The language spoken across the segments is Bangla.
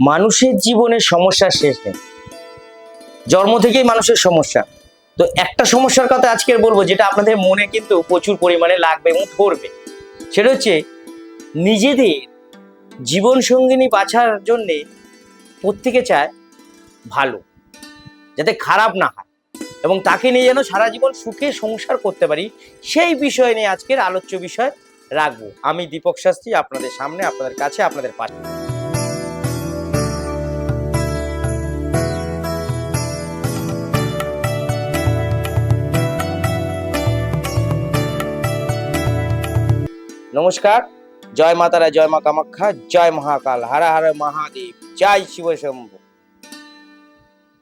মানুষের জীবনে সমস্যা শেষ নেই। জন্ম থেকেই মানুষের সমস্যা। তো একটা সমস্যার কথা আজকে বলব, যেটা আপনাদের মনে কিন্তু প্রচুর পরিমাণে লাগবে এবং ধরবে। সেটা হচ্ছে, নিজেদের জীবন সঙ্গিনী বাছার জন্যে প্রত্যেকে চায় ভালো, যাতে খারাপ না হয়। এবং তাকে নিয়ে যেন সারা জীবন সুখে সংসার করতে পারি, সেই বিষয় নিয়ে আজকের আলোচ্য বিষয় রাখব। আমি দীপক শাস্ত্রী, আপনাদের সামনে, আপনাদের কাছে, আপনাদের পাশে। নমস্কার। জয় মাতারা জয় মা কামাখ্যা, জয় মহাকাল। হারা হারা মহাদেব, জয় শিব শম্ভু।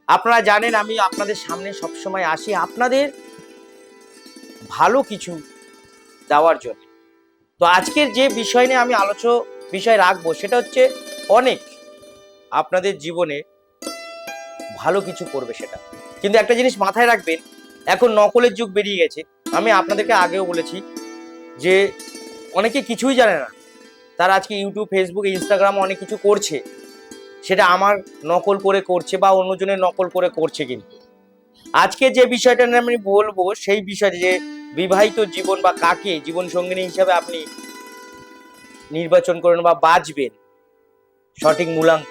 আপনারা জানেন, আমি আপনাদের সামনে সবসময় আসি আপনাদের ভালো কিছু দেওয়ার জন্য। তো আজকের যে বিষয় নিয়ে আমি আলোচ, বিষয় রাখব, সেটা হচ্ছে অনেক আপনাদের জীবনে ভালো কিছু করবে সেটা। কিন্তু একটা জিনিস মাথায় রাখবেন, এখন নকলের যুগ বেরিয়ে গেছে। আমি আপনাদেরকে আগেও বলেছি যে অনেকে কিছুই জানে না। তারা আজকে ইউটিউব ফেসবুক ইনস্টাগ্রাম অনেক কিছু করছে। সেটা আমার নকল করে করছে বা অন্যজনের নকল করে করছে কিন্তু। আজকে যে বিষয়টা নিয়ে আমি বলব, সেই বিষয়টা যে বিবাহিত জীবন বা কাকে জীবন সঙ্গিনী হিসাবে আপনি নির্বাচন করেন বা বাঁচবেন, সঠিক মূলাঙ্ক।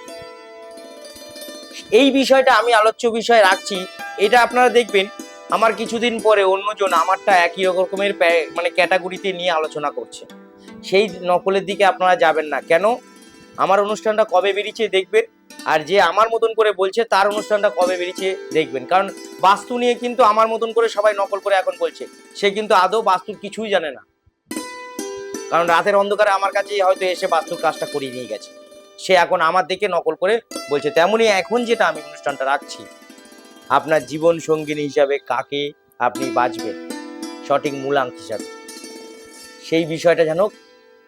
এই বিষয়টা আমি আলোচ্য বিষয় রাখছি। এটা আপনারা দেখবেন আমার কিছুদিন পরে অন্যজন আমারটা একই রকমের মানে ক্যাটাগরিতে নিয়ে আলোচনা করছে। সেই নকলের দিকে আপনারা যাবেন না। কেন? আমার অনুষ্ঠানটা কবে বেরিয়েছে দেখবেন, আর যে আমার মতন করে বলছে তার অনুষ্ঠানটা কবে বেরিয়েছে দেখবেন। কারণ বাস্তু নিয়ে কিন্তু আমার মতন করে সবাই নকল করে এখন বলছে। সে কিন্তু আদৌ বাস্তুর কিছুই জানে না। কারণ রাতের অন্ধকারে আমার কাছে হয়তো এসে বাস্তুর কাজটা করিয়ে নিয়ে গেছে। সে এখন আমার দিকে নকল করে বলছে। তেমনই এখন যেটা আমি অনুষ্ঠানটা রাখছি আপনার জীবন সঙ্গিনী হিসাবে কাকে আপনি বাঁচবেন? সঠিক মূলাঙ্ক হিসাবে। সেই বিষয়টা যেন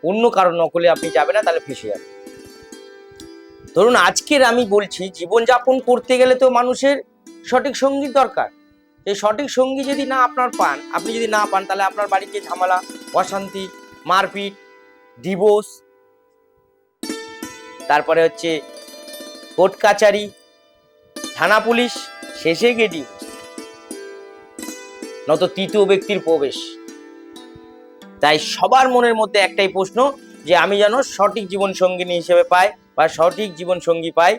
অন্য কারও নকলে আপনি যাবেন না, তাহলে ফেসে যাবেন। ধরুন আজকের আমি বলছি, জীবনযাপন করতে গেলে তো মানুষের সঠিক সংগীত দরকার। এই সঠিক সঙ্গী যদি না আপনার পান, আপনি যদি না পান, তাহলে আপনার বাড়িতে ঝামেলা, অশান্তি, মারপিট, ডিভোর্স, তারপরে হচ্ছে কোর্ট কাচারি, থানা পুলিশ শেষে ডিভোর্স নত তৃতীয় ব্যক্তির প্রবেশ। তাই সবার মনের মধ্যে একটাই প্রশ্ন, যে আমি যেন সঠিক জীবন সঙ্গিনী হিসেবে পাই বা সঠিক জীবন সঙ্গী পাই,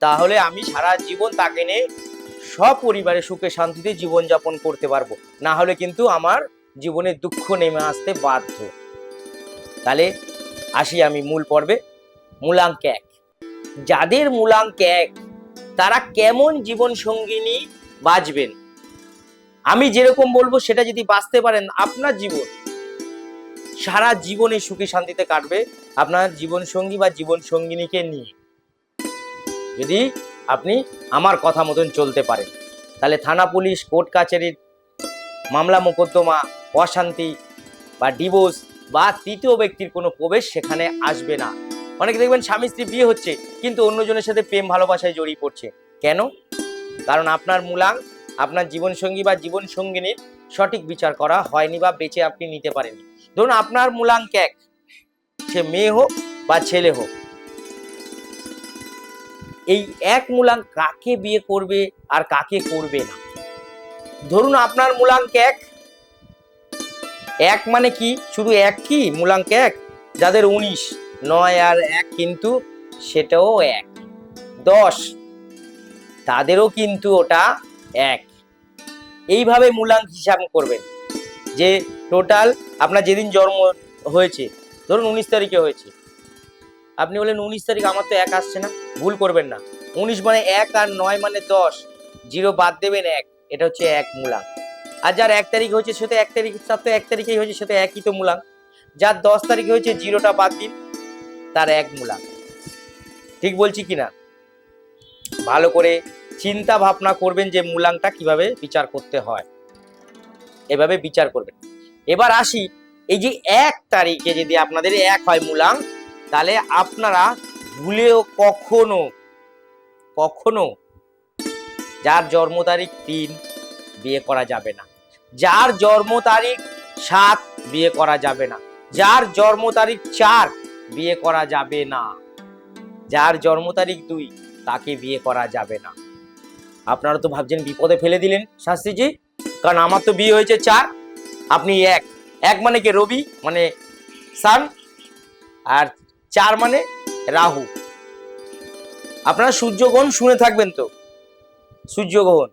তাহলে আমি সারা জীবন তাকে নিয়ে সপরিবারে সুখে শান্তিতে জীবনযাপন করতে পারব। না হলে কিন্তু আমার জীবনে দুঃখ নেমে আসতে বাধ্য। তাহলে আসি আমি মূল পর্বে। মূলাঙ্ক এক। যাদের মূলাঙ্ক এক তারা কেমন জীবন সঙ্গিনী বাঁচবেন আমি যেরকম বলব, সেটা যদি বাঁচতে পারেন, আপনার জীবন সারা জীবনে সুখে শান্তিতে কাটবে আপনার জীবন সঙ্গী বা জীবন সঙ্গিনীকে নিয়ে। যদি আপনি আমার কথা মতন চলতে পারেন, তাহলে থানা পুলিশ, কোর্ট কাছারির মামলা মোকদ্দমা, অশান্তি বা ডিভোর্স বা তৃতীয় ব্যক্তির কোনো প্রবেশ সেখানে আসবে না। অনেকে দেখবেন স্বামী স্ত্রী বিয়ে হচ্ছে, কিন্তু অন্যজনের সাথে প্রেম, ভালোবাসায় জড়িয়ে পড়ছে। কেন? কারণ আপনার মূলাঙ্ক আপনার জীবনসঙ্গী বা জীবন সঙ্গিনীর সঠিক বিচার করা হয়নি বা বেঁচে আপনি নিতে পারেননি। ধরুন আপনার মূলাঙ্ক এক সে মেয়ে হোক বা ছেলে হোক। এই এক মূলাঙ্ক কাকে বিয়ে করবে আর কাকে করবে না? ধরুন আপনার মূলাঙ্ক এক এক মানে কি? শুধু এক কি? মূলাঙ্ক এক যাদের উনিশ। নয় আর এক কিন্তু সেটাও এক। দশ, তাদেরও কিন্তু ওটা এক। এইভাবে মূলাঙ্ক হিসাব করবেন। যে টোটাল আপনার যেদিন জন্ম হয়েছে, ধরুন উনিশ তারিখে হয়েছে। আপনি বলেন উনিশ তারিখ আমার তো এক আসছে না, ভুল করবেন না। উনিশ মানে এক আর নয় মানে দশ, জিরো বাদ দেবেন এক, এটা হচ্ছে এক মূলাঙ্ক। আর যার এক তারিখ হয়েছে সে তো এক তারিখ, তার তো এক তারিখেই হয়েছে, সে তো একই তো মূলাঙ্ক। যার দশ তারিখে হয়েছে, জিরোটা বাদ দিন। তার এক মূলা। ঠিক বলছি কি না? ভালো করে চিন্তা ভাবনা করবেন যে মূলাঙ্কটা কীভাবে বিচার করতে হয়। এভাবে বিচার করবেন। এবার আসি, এই যে এক তারিখে যদি আপনাদের এক হয় মূলাঙ্ক তাহলে আপনারা ভুলেও কখনো কখনো যার জন্ম তারিখ তিন, বিয়ে করা যাবে না। যার জন্ম তারিখ সাত, বিয়ে করা যাবে না। যার জন্ম তারিখ চার বিয়ে করা যাবে না। যার জন্ম তারিখ দুই, তাকে বিয়ে করা যাবে না। আপনারা তো ভাবছেন বিপদে ফেলে দিলেন শাস্ত্রীজি। কারণ আমার তো বিয়ে হয়েছে চার, আপনি এক। এক মানে কি রবি মানে সান, আর চার মানে রাহু। আপনারা সূর্যগ্রহণ শুনে থাকবেন তো? সূর্যগ্রহণ।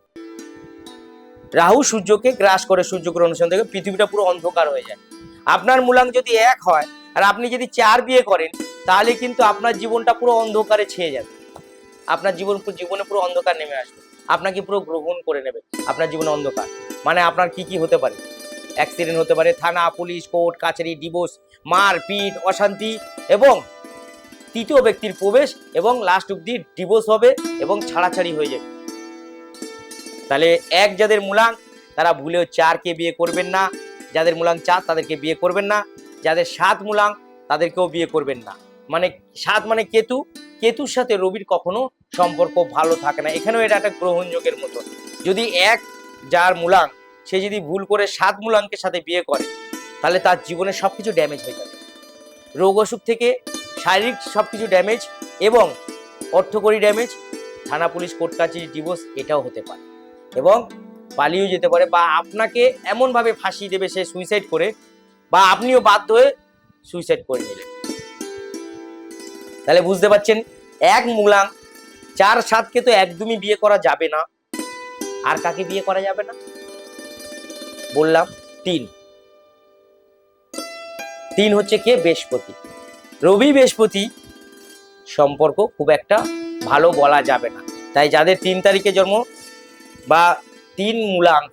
রাহু সূর্যকে গ্রাস করে সূর্যগ্রহণ থেকে পৃথিবীটা পুরো অন্ধকার হয়ে যায়। আপনার মূলাঙ্ক যদি এক হয় আর আপনি যদি চার বিয়ে করেন, তাহলে কিন্তু আপনার জীবনটা পুরো অন্ধকারে ছেয়ে যাবে। আপনার জীবন জীবনে পুরো অন্ধকার নেমে আসবে। আপনাকে পুরো গ্রহণ করে নেবে। আপনার জীবনে অন্ধকার। মানে আপনার কি কি হতে পারে? অ্যাক্সিডেন্ট হতে পারে, থানা, পুলিশ, কোর্ট, কাছারি ডিভোর্স মার পিট অশান্তি এবং তৃতীয় ব্যক্তির প্রবেশ এবং লাস্ট অব্দি ডিভোর্স হবে এবং ছাড়াছাড়ি হয়ে যাবে। তাহলে এক যাদের মূলাঙ্ক, তারা ভুলেও চারকে বিয়ে করবেন না। যাদের মূলাঙ্ক চার, তাদেরকে বিয়ে করবেন না। যাদের সাত মূলাঙ্ক তাদেরকেও বিয়ে করবেন না। মানে সাত মানে কেতু। কেতুর সাথে রবির কখনো সম্পর্ক ভালো থাকে না। এখানেও এটা একটা গ্রহণযোগের মতো। যদি এক যার মূলাঙ্ক সে যদি ভুল করে সাত মূলাঙ্কের সাথে বিয়ে করে, তাহলে তার জীবনে সবকিছু ড্যামেজ হয়ে যাবে। রোগ অসুখ থেকে শারীরিক সবকিছু ড্যামেজ এবং অর্থকরী ড্যামেজ থানা পুলিশ, কোর্ট কাছারি ডিভোর্স এটাও হতে পারে। এবং পালিয়েও যেতে পারে বা আপনাকে এমনভাবে ফাঁসিয়ে দেবে সে সুইসাইড করে বা আপনিও বাধ্য হয়ে সুইসাইড করে নিলেন। তাহলে বুঝতে পারছেন, এক মূলাং চার সাতকে তো একদমই বিয়ে করা যাবে না। আর কাকে বিয়ে করা যাবে না? বললাম, তিন। তিন হচ্ছে কে? বৃহস্পতি। রবি বৃহস্পতি সম্পর্ক খুব একটা ভালো বলা যাবে না। তাই যাদের তিন তারিখে জন্ম বা তিন মূলাং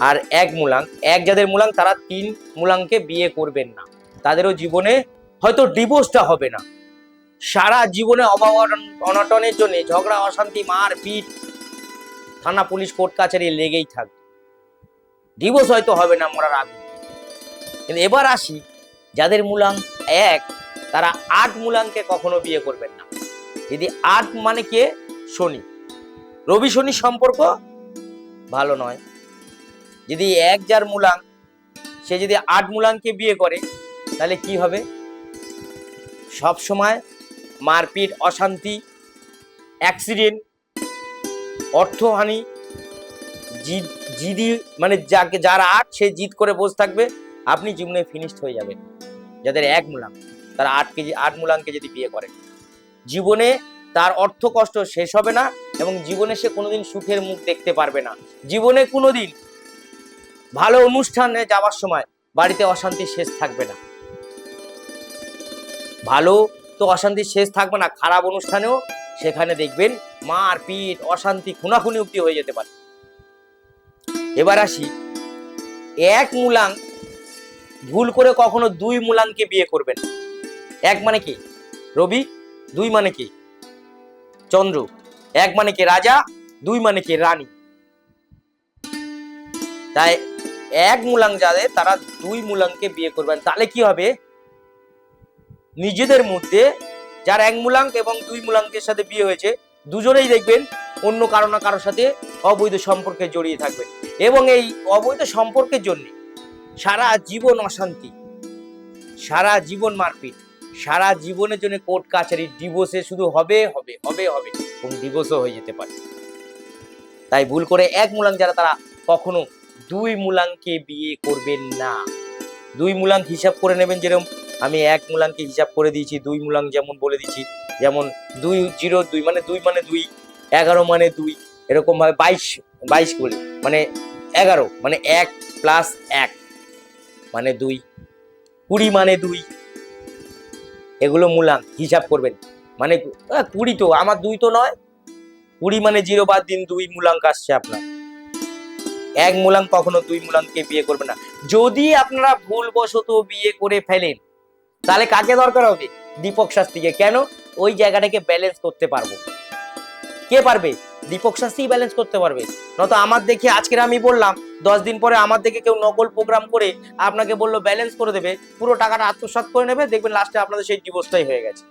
আর এক মূলাং, এক যাদের মূলাং, তারা তিন মূলাংকে বিয়ে করবেন না। তাদেরও জীবনে হয়তো ডিভোর্সটা হবে না। সারা জীবনে অভাব অনটনের জন্য ঝগড়া, অশান্তি মার পিট থানা, পুলিশ, কোর্ট, কাছারি লেগেই থাকবে ডিভোর্স হয়তো হবে না মরার আগে। কিন্তু এবার আসি, যাদের মূলাঙ্ক এক, তারা আট মূলাঙ্কে কখনো বিয়ে করবেন না। যদি আট মানে কে? শনি। রবি শনি সম্পর্ক ভালো নয়। যদি এক যার মূলাঙ্ক, সে যদি আট মূলাঙ্কে বিয়ে করে, তাহলে কি হবে? সব সময় মারপিট, অশান্তি, অ্যাক্সিডেন্ট, অর্থহানি, জিদ, জিদি মানে যাকে, যার আট, সে জিদ করে বসে থাকবে, আপনি জীবনে ফিনিশড হয়ে যাবেন। যাদের এক মূলাঙ্ক, তারা আট কেজি, আট মূলাঙ্কে যদি বিয়ে করে। জীবনে তার অর্থ কষ্ট শেষ হবে না এবং জীবনে সে কোনোদিন সুখের মুখ দেখতে পারবে না। জীবনে কোনোদিন ভালো অনুষ্ঠানে যাওয়ার সময় বাড়িতে অশান্তি শেষ থাকবে না। ভালো তো অশান্তি শেষ থাকবে না, খারাপ অনুষ্ঠানেও সেখানে দেখবেন মার পিট অশান্তি, খুনাখুনি অব্দি হয়ে যেতে পারে। এবার আসি, এক মূলাং ভুল করে কখনো দুই মূলাংকে বিয়ে করবেন। এক মানে কি? রবি, দুই মানে কি? চন্দ্র, এক মানে কি রাজা, দুই মানে কি রানী। তাই এক মূলাং যাদের, তারা দুই মূলাংকে বিয়ে করবেন। তাহলে কি হবে? নিজেদের মধ্যে যার এক মূলাঙ্ক এবং দুই মূলাঙ্কের সাথে বিয়ে হয়েছে, দুজনেই দেখবেন অন্য কারও না কারোর সাথে অবৈধ সম্পর্কে জড়িয়ে থাকবেন এবং এই অবৈধ সম্পর্কের জন্য সারা জীবন অশান্তি, সারা জীবন মারপিট, সারা জীবনের জন্য কোর্ট কাছারি ডিভোর্সে শুধু হবে হবে হবে হবে এবং ডিভোর্সও হয়ে যেতে পারে। তাই ভুল করে এক মূলাঙ্ক যারা, তারা কখনো দুই মূলাঙ্কে বিয়ে করবেন না। দুই মূলাঙ্ক হিসাব করে নেবেন যেরকম আমি এক মূলাঙ্কে হিসাব করে দিয়েছি, দুই মূলাঙ্ক যেমন বলে দিচ্ছি যেমন দুই জিরো দুই মানে দুই মানে দুই, এগারো মানে দুই, এরকম ভাবে বাইশ বাইশ বলি মানে এগারো মানে এক প্লাস এক মানে দুই, কুড়ি মানে দুই, এগুলো মূলাঙ্ক হিসাব করবেন। মানে কুড়ি তো, আমার দুই তো নয়, কুড়ি মানে জিরো বাদ দিন, দুই মূলাঙ্ক আসছে আপনার। এক মূলাঙ্ক কখনো দুই মূলাঙ্ককে বিয়ে করবেন না। যদি আপনারা ভুলবশত বিয়ে করে ফেলেন, তাহলে কাকে দরকার হবে? দীপক শাস্ত্রীকে। কেন? ওই জায়গাটাকে ব্যালেন্স করতে পারব। কে পারবে? দীপক শাস্ত্রী ব্যালেন্স করতে পারবে। নয়তো আমার দেখে, আজকের আমি বললাম, দশ দিন পরে আমার দেখে কেউ নকল প্রোগ্রাম করে আপনাকে বলল ব্যালেন্স করে দেবে, পুরো টাকাটা আত্মসাৎ করে নেবে, দেখবেন লাস্টে আপনাদের সেই ডিভোর্সটাই হয়ে গেছে।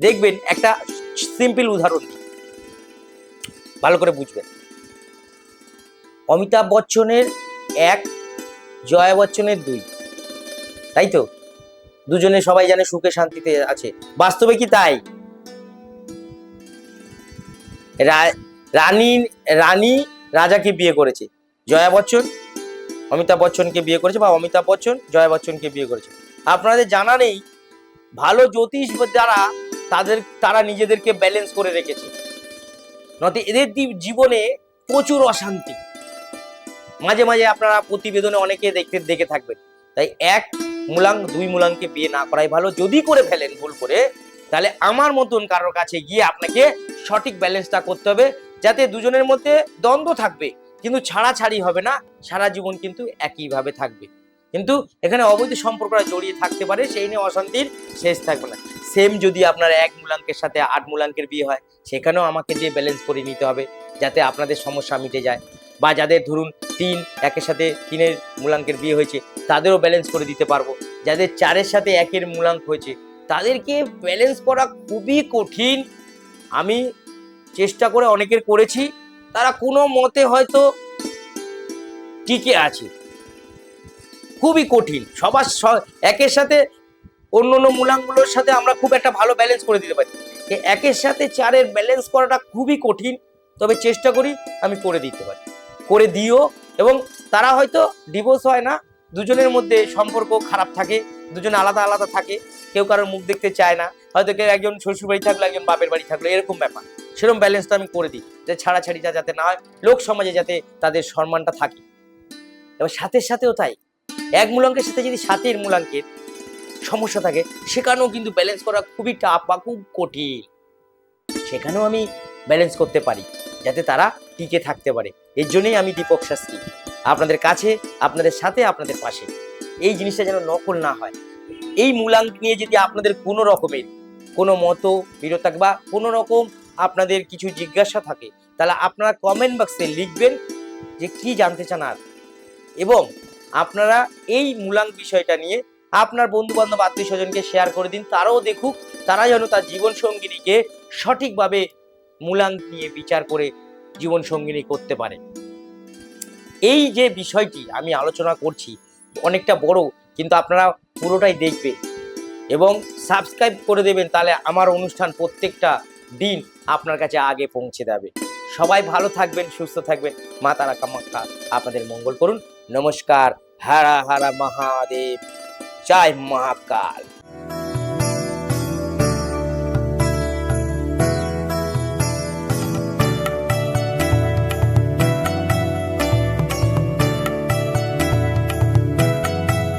দেখবেন, একটা সিম্পল উদাহরণ ভালো করে বুঝবেন। অমিতাভ বচ্চনের এক, জয়া বচ্চনের দুই। তাই তো? দুজনে সবাই জানে সুখে শান্তিতে আছে। বাস্তবে কি তাই? রানী রানী রাজাকে বিয়ে করেছে। জয়া বচ্চন, অমিতাভ বচ্চনকে বিয়ে করেছে বা অমিতাভ বচ্চন, জয়া বচ্চনকে বিয়ে করেছে। আপনাদের জানা নেই, ভালো জ্যোতিষ দ্বারা তাদের, তারা নিজেদেরকে ব্যালেন্স করে রেখেছে। নতে এদের জীবনে প্রচুর অশান্তি। মাঝে মাঝে আপনারা প্রতিবেদনে অনেকে দেখতে দেখে থাকবেন। তাই এক মূলাং, দুই মূলাংকে বিয়ে না করাই ভালো। যদি করে ফেলেন ভুল করে, তাহলে আমার মতন কারোর কাছে গিয়ে আপনাকে সঠিক ব্যালেন্সটা করতে হবে, যাতে দুজনের মধ্যে দ্বন্দ্ব থাকবে। কিন্তু ছাড়াছাড়ি হবে না, সারা জীবন কিন্তু একইভাবে থাকবে। কিন্তু এখানে অবৈধ সম্পর্কটা জড়িয়ে থাকতে পারে, সেই নিয়ে অশান্তির শেষ থাকবে না। সেম যদি আপনার এক মূলাঙ্কের সাথে আট মূলাঙ্কের বিয়ে হয়, সেখানেও আমাকে দিয়ে ব্যালেন্স করে নিতে হবে, যাতে আপনাদের সমস্যা মিটে যায়। বা যাদের ধরুন তিন, একের সাথে তিনের মূলাঙ্কের বিয়ে হয়েছে, তাদেরও ব্যালেন্স করে দিতে পারব। যাদের চারের সাথে একের মূলাঙ্ক হয়েছে, তাদেরকে ব্যালেন্স করা খুবই কঠিন। আমি চেষ্টা করে অনেকের করেছি, তারা কোনো মতে হয়তো টিকে আছে। খুবই কঠিন। সবার একের সাথে অন্য অন্য মূলাঙ্কগুলোর সাথে আমরা খুব একটা ভালো ব্যালেন্স করে দিতে পারি। একের সাথে চারের ব্যালেন্স করাটা খুবই কঠিন, তবে চেষ্টা করি আমি করে দিতে পারি। করে দিও এবং তারা হয়তো ডিভোর্স হয় না, দুজনের মধ্যে সম্পর্ক খারাপ থাকে, দুজনে আলাদা আলাদা থাকে, কেউ কারোর মুখ দেখতে চায় না, হয়তো কেউ একজন শ্বশুর বাড়ি থাকল, একজন বাপের বাড়ি থাকল, এরকম ব্যাপার। সেরকম ব্যালেন্সটা আমি করে দিই, যে ছাড়াছাড়িটা যাতে না হয়, লোক সমাজে যাতে তাদের সম্মানটা থাকে। এবার সাথের সাথেও তাই, এক মূলাঙ্কের সাথে যদি সাতের মূলাঙ্কের সমস্যা থাকে, সেখানেও কিন্তু ব্যালেন্স করা খুবই টাফ বা খুব কঠিন। সেখানেও আমি ব্যালেন্স করতে পারি। যাতে তারা টিকে থাকতে পারে। এর জন্যই আমি দীপক শাস্ত্রী। আপনাদের কাছে, আপনাদের সাথে, আপনাদের পাশে। এই জিনিসটা যেন নকল না হয়। এই মূলাঙ্ক নিয়ে যদি আপনাদের কোনো রকমের কোনো মতো, বিরোধ থাকে বা কোনো রকম আপনাদের কিছু জিজ্ঞাসা থাকে, তাহলে আপনারা কমেন্ট বক্সে লিখবেন যে কি জানতে চান আর। এবং আপনারা এই মূলাঙ্ক বিষয়টা নিয়ে আপনার বন্ধু বান্ধব আত্মীয় স্বজনকে শেয়ার করে দিন। তারাও দেখুক তারা যেন তার জীবন সঙ্গিনীকে সঠিকভাবে মূলাঙ্ক নিয়ে বিচার করে জীবন সঙ্গিনী করতে পারে। এই যে বিষয়টি আমি আলোচনা করছি, অনেকটা বড়, কিন্তু আপনারা পুরোটাই দেখবেন এবং সাবস্ক্রাইব করে দেবেন, তাহলে আমার অনুষ্ঠান প্রত্যেকটা দিন আপনার কাছে আগে পৌঁছে যাবে। সবাই ভালো থাকবেন, সুস্থ থাকবেন। মা তারা কামাখ্যা আপনাদের মঙ্গল করুন। নমস্কার, হারা হারা মহাদেব। জয় মহাকাল।